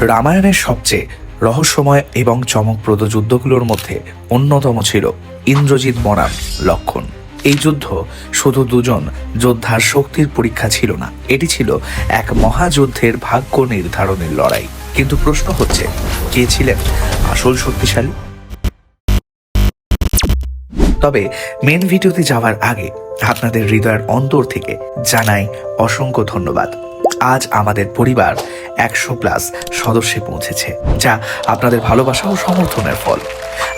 রামায়ণের সবচেয়ে রহস্যময় এবং চমকপ্রদ যুদ্ধগুলোর মধ্যে অন্যতম ছিল ইন্দ্রজিৎ বনাম লক্ষণ। এই যুদ্ধ শুধু দুজন যোদ্ধার শক্তির পরীক্ষা ছিল না, এটি ছিল এক মহাযুদ্ধের ভাগ্য নির্ধারণের লড়াই। কিন্তু প্রশ্ন হচ্ছে, কে ছিলেন আসল শক্তিশালী? তবে মেন ভিডিওতে যাওয়ার আগে আপনাদের হৃদয়ের অন্তর থেকে জানাই অসংখ্য ধন্যবাদ। আজ আমাদের পরিবার একশো প্লাস সদস্যে পৌঁছেছে, যা আপনাদের ভালোবাসা ও সমর্থনের ফল।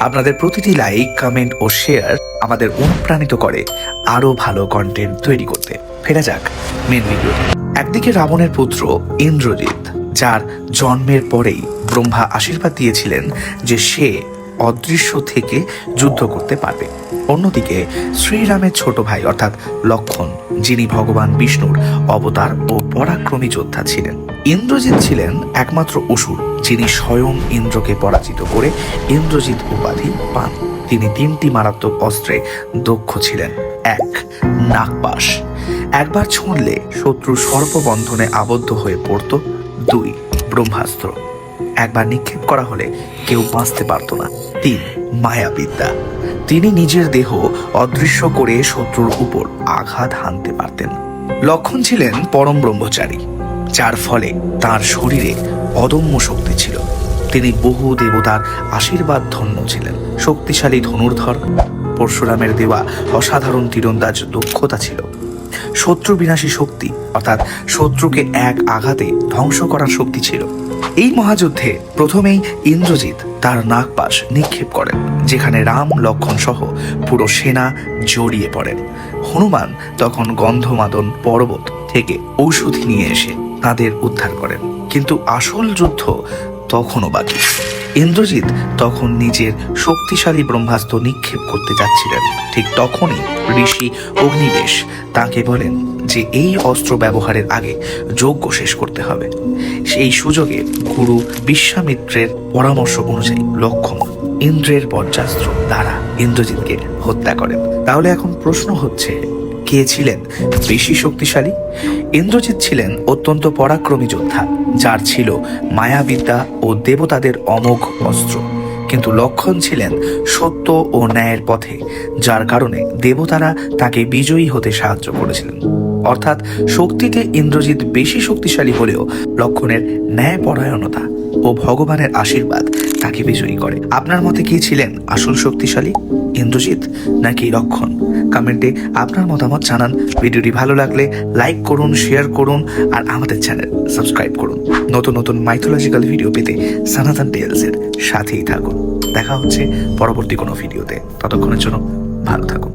আপনাদের প্রতিটি লাইক, কমেন্ট ও শেয়ার আমাদের অনুপ্রাণিত করে আরও ভালো কন্টেন্ট তৈরি করতে। ফেরা যাক মেন ভিডিওতে একদিকে রাবণের পুত্র ইন্দ্রজিৎ, যার জন্মের পরেই ব্রহ্মা আশীর্বাদ দিয়েছিলেন যে সে অদৃশ্য থেকে যুদ্ধ করতে পারবে। অন্যদিকে শ্রীরামের ছোট ভাই, অর্থাৎ লক্ষণ, যিনি ভগবান বিষ্ণুর অবতার ও পরাক্রমী যোদ্ধা ছিলেন। ইন্দ্রজিৎ ছিলেন একমাত্র অসুর, যিনি স্বয়ং ইন্দ্রকে পরাজিত করে ইন্দ্রজিৎ উপাধি পান। তিনি তিনটি মারাত্মক অস্ত্রে দক্ষ ছিলেন। এক, নাগপাশ। একবার ছুঁড়লে শত্রু সর্পবন্ধনে আবদ্ধ হয়ে পড়ত। দুই, ব্রহ্মাস্ত্র। একবার নিক্ষেপ করা হলে কেউ বাঁচতে পারত না। তিন, মায়াবিদ্যা। তিনি নিজের দেহ অদৃশ্য করে শত্রুর উপর আঘাত হানতে পারতেন। লক্ষণ ছিলেন পরম ব্রহ্মচারী। যার ফলে তার শরীরে অদম্য শক্তি ছিল। তিনি বহু দেবতার আশীর্বাদ ধন্য ছিলেন। শক্তিশালী ধনুর্ধর, পরশুরামের দেওয়া অসাধারণ তীরন্দাজ দক্ষতা ছিল। শত্রু বিনাশী শক্তি, অর্থাৎ শত্রুকে এক আঘাতে ধ্বংস করার শক্তি ছিল। এই মহাযুদ্ধে প্রথমেই ইন্দ্রজিৎ তার নাগপাশ নিক্ষেপ করেন, যেখানে রাম লক্ষণ সহ পুরো সেনা জড়িয়ে পড়েন। হনুমান তখন গন্ধমাদন পর্বত থেকে ঔষধি নিয়ে এসে তাদের উদ্ধার করেন। কিন্তু আসল যুদ্ধ তখনও বাকি। ইন্দ্রজিৎ তখন নিজের শক্তিশালী ব্রহ্মাস্ত্র নিক্ষেপ করতে যাচ্ছিলেন। ঠিক তখনই ঋষি অগ্নিবেশ তাকে বলেন যে এই অস্ত্র ব্যবহারের আগে যজ্ঞ শেষ করতে হবে। সেই সুযোগে গুরু বিশ্বামিত্রের পরামর্শ অনুযায়ী লক্ষণ ইন্দ্রের বজ্রাস্ত্র দ্বারা ইন্দ্রজিৎকে হত্যা করেন। তাহলে এখন প্রশ্ন হচ্ছে কে ছিলেন বেশি শক্তিশালী। ইন্দ্রজিৎ ছিলেন অত্যন্ত পরাক্রমী যোদ্ধা, যার ছিল মায়াবিদ্যা ও দেবতাদের অমোঘ অস্ত্র। কিন্তু লক্ষণ ছিলেন সত্য ও ন্যায়ের পথে, যার কারণে দেবতারা তাকে বিজয়ী হতে সাহায্য করেছিলেন। অর্থাৎ শক্তিতে ইন্দ্রজিৎ বেশি শক্তিশালী হলেও লক্ষণের ন্যায় ন্যায়পরায়ণতা ও ভগবানের আশীর্বাদ তাকে বিজয়ী করে। আপনার মতে কি ছিলেন আসল শক্তিশালী ইন্দ্রজিৎ নাকি লক্ষণ? কমেন্টে আপনার মতামত জানান। ভিডিওটি ভালো লাগলে লাইক করুন, শেয়ার করুন আর আমাদের চ্যানেল সাবস্ক্রাইব করুন। নতুন নতুন মাইথোলজিক্যাল ভিডিও পেতে সনাতন টেলসের সাথেই থাকুন। দেখা হচ্ছে পরবর্তী কোনো ভিডিওতে ততক্ষণের জন্য ভালো থাকুন।